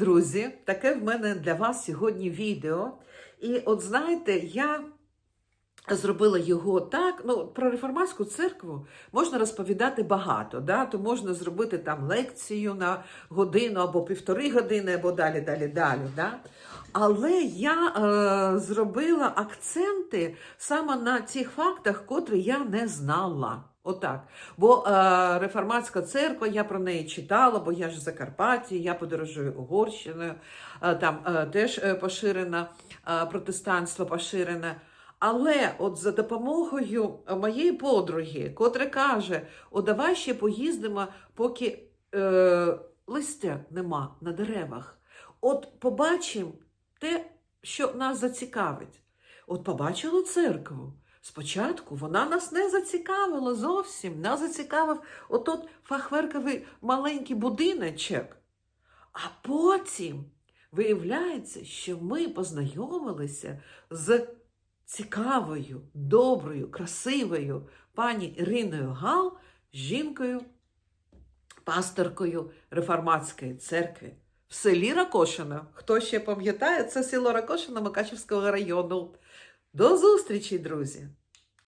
друзі, таке в мене для вас сьогодні відео. І от знаєте, я зробила його так. Ну, про реформатську церкву можна розповідати багато. Да? То можна зробити там лекцію на годину або півтори години, або далі, далі, далі. Да? Але я е, зробила акценти саме на тих фактах, котрі я не знала. Отак. Бо е, реформатська церква, я про неї читала, бо я ж в Закарпатті, я подорожую Угорщиною, е, там е, теж е, поширене е, протестанство поширене. Але от за допомогою моєї подруги, котра каже: О, давай ще поїздимо, поки е, листя нема на деревах. От побачимо те, що нас зацікавить. От побачила церкву. Спочатку вона нас не зацікавила зовсім. Нас зацікавив отот фахверковий маленький будиночок. А потім виявляється, що ми познайомилися з цікавою, доброю, красивою пані Іриною Гал, жінкою, пасторкою реформатської церкви в селі Ракошино. Хто ще пам'ятає, це село Ракошино Макачівського району. До зустрічі, друзі!